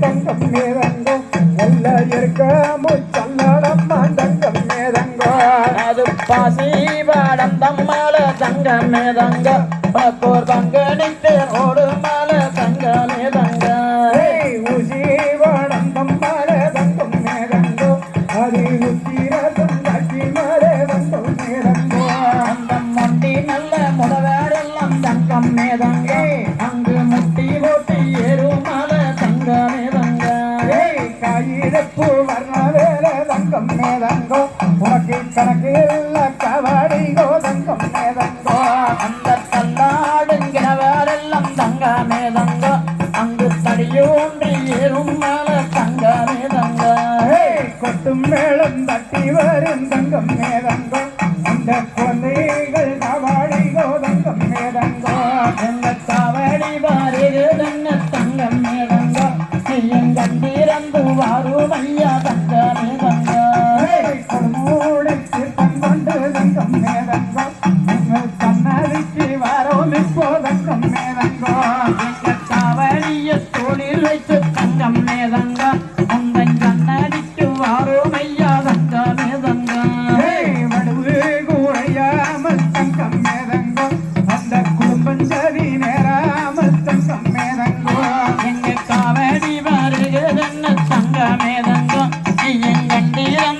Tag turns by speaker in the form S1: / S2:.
S1: தங்கம் மேதங்கோ நல்ல இருக்க முச்சல்லடம்மா தங்கம் மேதங்கோ.
S2: அது பாசி பாடம் தம்மால தங்கம் மேதங்கோ பக்கோர் பங்கு நிற்க
S1: ஏய் காயிரப்பு தங்கம் மேதங்கோ. உனக்கு கணக்கு இல்ல தங்கம் மேதங்கோ.
S2: அந்த தள்ளாடுங்கிற வேறெல்லாம் தங்கமே அங்கு தடியூன்றி ஏறும் மால தங்க
S1: ஏய் கொட்டும் மேளம் தட்டி வரும் தங்கம் மேதங்கோ. அந்த குழந்தைகள் கவாடிகோ தங்கம் மேதங்கோ.
S2: பாருது தங்கம் ஐயா தங்கமே தங்கா
S1: மூளைக்கு தங்கொண்டு தங்கம் மேதங்கோ எங்கள் கண்ணதிக்கு வரோம் இப்போ தங்கம் மேதங்கோ
S2: தொழில் வைத்து தங்கம் நாயகந்தம் ஐயன் கண்டீரன்